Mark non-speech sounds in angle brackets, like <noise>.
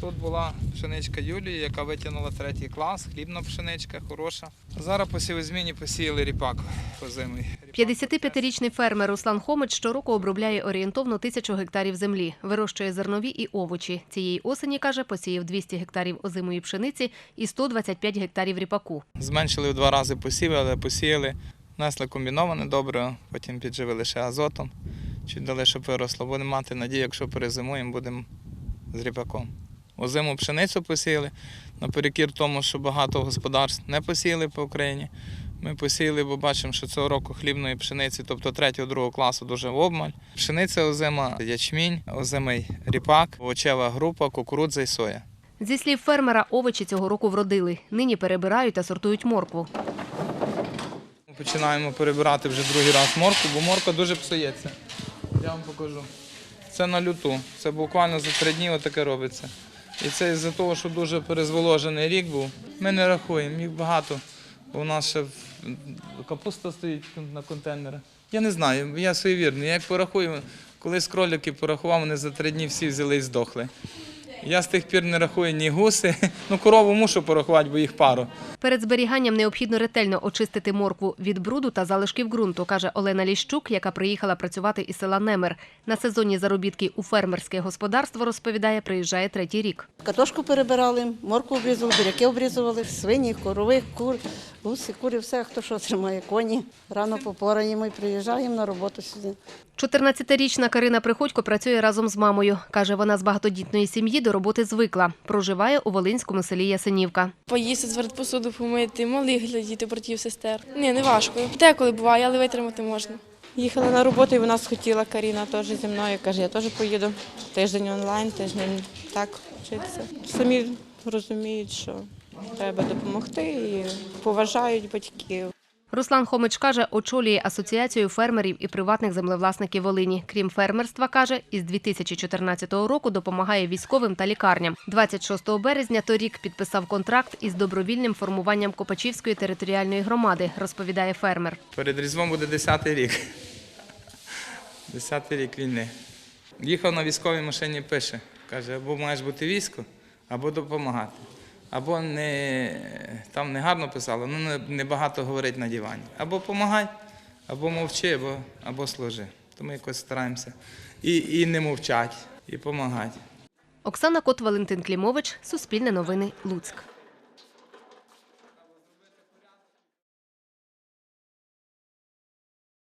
Тут була пшеничка Юлії, яка витягнула третій клас, хлібна пшеничка, хороша. Зараз по сівозміні посіяли ріпак озимий. 55-річний фермер Руслан Хомич щороку обробляє орієнтовно тисячу гектарів землі, вирощує зернові і овочі. Цієї осені, каже, посіяв 200 гектарів озимої пшениці і 125 гектарів ріпаку. Зменшили в два рази посіви, але посіяли, внесли комбіноване добре, потім підживили ще азотом. Чуть дали, щоб виросло. Будемо мати надію, якщо перезимуємо, будемо з ріпаком. Озиму пшеницю посіяли, наперекір тому, що багато господарств не посіяли по Україні. Ми посіяли, бо бачимо, що цього року хлібної пшениці, тобто третього, другого класу, дуже обмаль. Пшениця озима, ячмінь, озимий ріпак, овочева група, кукурудза і соя. Зі слів фермера, овочі цього року вродили. Нині перебирають та сортують моркву. Починаємо перебирати вже другий раз морку, бо морка дуже псується. Я вам покажу. Це на люту. Це буквально за три дні отаке робиться. І це із-за того, що дуже перезволожений рік був. Ми не рахуємо, їх багато. У нас ще капуста стоїть на контейнерах. Я не знаю, я суєвірний. Я як порахую, колись кролики порахував, вони за три дні всі взяли і здохли. Я з тих пір не рахую ні гуси, <laughs> ну корову мушу порахувати, бо їх пару. Перед зберіганням необхідно ретельно очистити моркву від бруду та залишків ґрунту, каже Олена Ліщук, яка приїхала працювати із села Немер. На сезонні заробітки у фермерське господарство, розповідає, приїжджає третій рік. Картошку перебирали, морку обрізували, буряки обрізували, свині, корови, кур, гуси, кури, все, хто що тримає, коні. Рано попораємо і приїжджаємо на роботу сюди. 14-річна Карина Приходько працює разом з мамою. Каже, вона з багатодітної сім'ї до роботи звикла. Проживає у Волинському селі Ясенівка. Поїсти, зварити посуду, помити, малих глядіти, братів, сестер. Ні, не важко. Деколи буває, але витримати можна. Їхала на роботу і вона схотіла Каріна теж зі мною. Каже, я теж поїду. Тиждень онлайн, тиждень так вчитися. Самі розуміють, що треба допомогти і поважають батьків. Руслан Хомич каже, очолює асоціацію фермерів і приватних землевласників Волині. Крім фермерства, каже, із 2014 року допомагає військовим та лікарням. 26 березня торік підписав контракт із добровільним формуванням Копачівської територіальної громади, розповідає фермер. Перед Різдвом буде 10-й рік. 10-й рік війни. Їхав на військовій машині, пише. Каже, або маєш бути військо, або допомагати. Або не, там не гарно писали, ну не, багато говорить на дивані. Або помагай, або мовчи, або, або служи. То ми якось стараємося і, і не мовчать, і помагати. Оксана Кот, Валентин Клімович, Суспільне новини, Луцьк.